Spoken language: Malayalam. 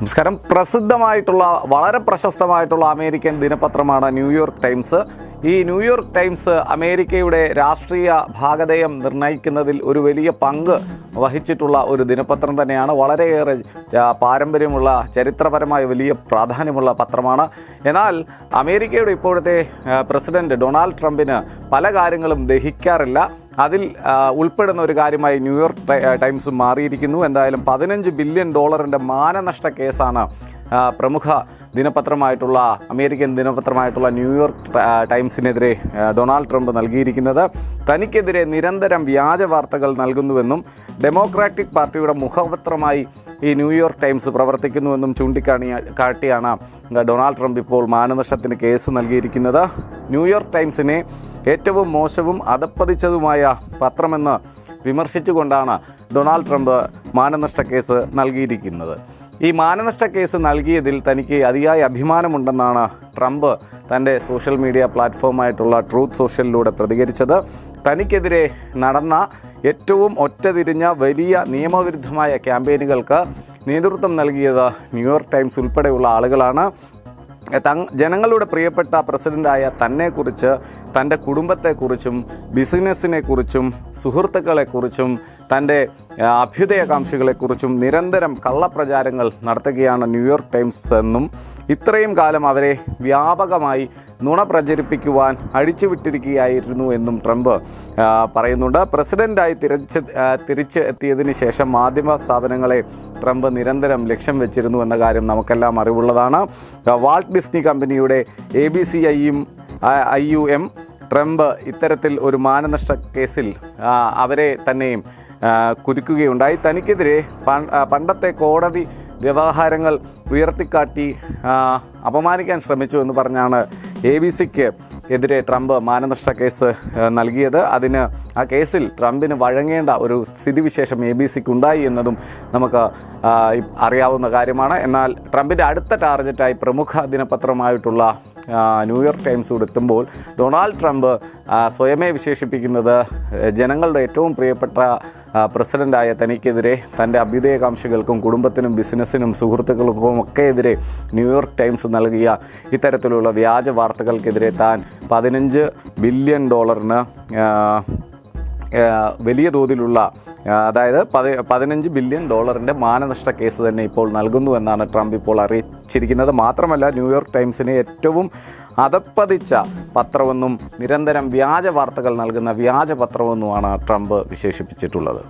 നമസ്കാരം. പ്രസിദ്ധമായിട്ടുള്ള വളരെ പ്രശസ്തമായിട്ടുള്ള അമേരിക്കൻ ദിനപത്രമാണ് ന്യൂയോർക്ക് ടൈംസ്. ഈ ന്യൂയോർക്ക് ടൈംസ് അമേരിക്കയുടെ രാഷ്ട്രീയ ഭാഗതയം നിർണയിക്കുന്നതിൽ ഒരു വലിയ പങ്ക് വഹിച്ചിട്ടുള്ള ഒരു ദിനപത്രം തന്നെയാണ്. വളരെയേറെ പാരമ്പര്യമുള്ള ചരിത്രപരമായ വലിയ പ്രാധാന്യമുള്ള പത്രമാണ്. എന്നാൽ അമേരിക്കയുടെ ഇപ്പോഴത്തെ പ്രസിഡന്റ് ഡൊണാൾഡ് ട്രംപിന് പല കാര്യങ്ങളും ദഹിക്കാറില്ല. അതിൽ ഉൾപ്പെടുന്ന ഒരു കാര്യമായി ന്യൂയോർക്ക് ടൈംസ് മാറിയിരിക്കുന്നു. എന്തായാലും പതിനഞ്ച് ബില്യൺ ഡോളറിന്റെ മാനനഷ്ട കേസാണ് പ്രമുഖ ദിനപത്രമായിട്ടുള്ള അമേരിക്കൻ ദിനപത്രമായിട്ടുള്ള ന്യൂയോർക്ക് ടൈംസിനെതിരെ ഡൊണാൾഡ് ട്രംപ് നൽകിയിരിക്കുന്നത്. തനിക്കെതിരെ നിരന്തരം വ്യാജ വാർത്തകൾ നൽകുന്നുവെന്നും ഡെമോക്രാറ്റിക് പാർട്ടിയുടെ മുഖപത്രമായി ഈ ന്യൂയോർക്ക് ടൈംസ് പ്രവർത്തിക്കുന്നുവെന്നും ചൂണ്ടിക്കാണി കാട്ടിയാണ് ഡൊണാൾഡ് ട്രംപ് ഇപ്പോൾ മാനനഷ്ടത്തിന് കേസ് നൽകിയിരിക്കുന്നത്. ന്യൂയോർക്ക് ടൈംസിനെ ഏറ്റവും മോശവും അതപ്പതിച്ചതുമായ പത്രമെന്ന് വിമർശിച്ചുകൊണ്ടാണ് ഡൊണാൾഡ് ട്രംപ് മാനനഷ്ട കേസ് നൽകിയിരിക്കുന്നത്. ഈ മാനനഷ്ട കേസ് നൽകിയതിൽ തനിക്ക് അതിയായ അഭിമാനമുണ്ടെന്നാണ് ട്രംപ് തന്റെ സോഷ്യൽ മീഡിയ പ്ലാറ്റ്ഫോമായിട്ടുള്ള ട്രൂത്ത് സോഷ്യലിലൂടെ പ്രതികരിച്ചത്. തനിക്കെതിരെ നടന്ന ഏറ്റവും ഒറ്റതിരിഞ്ഞ വലിയ നിയമവിരുദ്ധമായ ക്യാമ്പയിനുകൾക്ക് നേതൃത്വം നൽകിയത് ന്യൂയോർക്ക് ടൈംസ് ഉൾപ്പെടെയുള്ള ആളുകളാണ്. ജനങ്ങളുടെ പ്രിയപ്പെട്ട പ്രസിഡന്റായ തന്നെക്കുറിച്ച് തന്റെ കുടുംബത്തെക്കുറിച്ചും ബിസിനസ്സിനെക്കുറിച്ചും സുഹൃത്തുക്കളെക്കുറിച്ചും തന്റെ അഭ്യുദയകാംക്ഷികളെക്കുറിച്ചും നിരന്തരം കള്ളപ്രചാരങ്ങൾ നടത്തുകയാണ് ന്യൂയോർക്ക് ടൈംസ് എന്നും ഇത്രയും കാലം അവരെ വ്യാപകമായി നുണ പ്രചരിപ്പിക്കുവാൻ അഴിച്ചുവിട്ടിരിക്കുകയായിരുന്നു എന്നും ട്രംപ് പറയുന്നുണ്ട്. പ്രസിഡന്റായി തിരിച്ച് തിരിച്ച് എത്തിയതിന് ശേഷം മാധ്യമ സ്ഥാപനങ്ങളെ ട്രംപ് നിരന്തരം ലക്ഷ്യം വെച്ചിരുന്നു എന്ന കാര്യം നമുക്കെല്ലാം അറിവുള്ളതാണ്. വാൾട്ട് ഡിസ്നി കമ്പനിയുടെ എ ബി സി ഐയും ഐ യു എം ട്രംപ് ഇത്തരത്തിൽ ഒരു മാനനഷ്ട കേസിൽ അവരെ തന്നെയും ആ, കുരുക്കുകയുണ്ടായി തനിക്കെതിരെ പണ്ടത്തെ കോടതി വ്യവഹാരങ്ങൾ ഉയർത്തിക്കാട്ടി അപമാനിക്കാൻ ശ്രമിച്ചു എന്ന് പറഞ്ഞാണ് എ ബി സിക്ക് എതിരെ ട്രംപ് മാനനഷ്ട കേസ് നൽകിയത്. അതിന് ആ കേസിൽ ട്രംപിന് വഴങ്ങേണ്ട ഒരു സ്ഥിതിവിശേഷം എ ബി സിക്ക് ഉണ്ടായി എന്നതും നമുക്ക് അറിയാവുന്ന കാര്യമാണ്. എന്നാൽ ട്രംപിന്റെ അടുത്ത ടാർഗറ്റായി പ്രമുഖ ദിനപത്രമായിട്ടുള്ള ന്യൂയോർക്ക് ടൈംസ് എത്തുമ്പോൾ ഡൊണാൾഡ് ട്രംപ് സ്വയമേ വിശേഷിപ്പിക്കുന്നത് ജനങ്ങളുടെ ഏറ്റവും പ്രിയപ്പെട്ട പ്രസിഡന്റായ തനിക്കെതിരെ തന്റെ അഭ്യുദയകാംക്ഷികൾക്കും കുടുംബത്തിനും ബിസിനസ്സിനും സുഹൃത്തുക്കൾക്കും ഒക്കെ എതിരെ ന്യൂയോർക്ക് ടൈംസ് നൽകിയ ഇത്തരത്തിലുള്ള വ്യാജ വാർത്തകൾക്കെതിരെ താൻ പതിനഞ്ച് ബില്യൺ ഡോളറിന് വലിയ തോതിലുള്ള അതായത് പതി പതിനഞ്ച് ബില്യൺ ഡോളറിന്റെ മാനനഷ്ട കേസ് തന്നെ ഇപ്പോൾ നൽകുന്നു എന്നാണ് ട്രംപ് ഇപ്പോൾ അറിയിച്ചിരിക്കുന്നത്. മാത്രമല്ല ന്യൂയോർക്ക് ടൈംസിനെ ഏറ്റവും അതപ്പതിച്ച പത്രമെന്നും നിരന്തരം വ്യാജ വാർത്തകൾ നൽകുന്ന വ്യാജ പത്രമെന്നുമാണ് ട്രംപ് വിശേഷിപ്പിച്ചിട്ടുള്ളത്.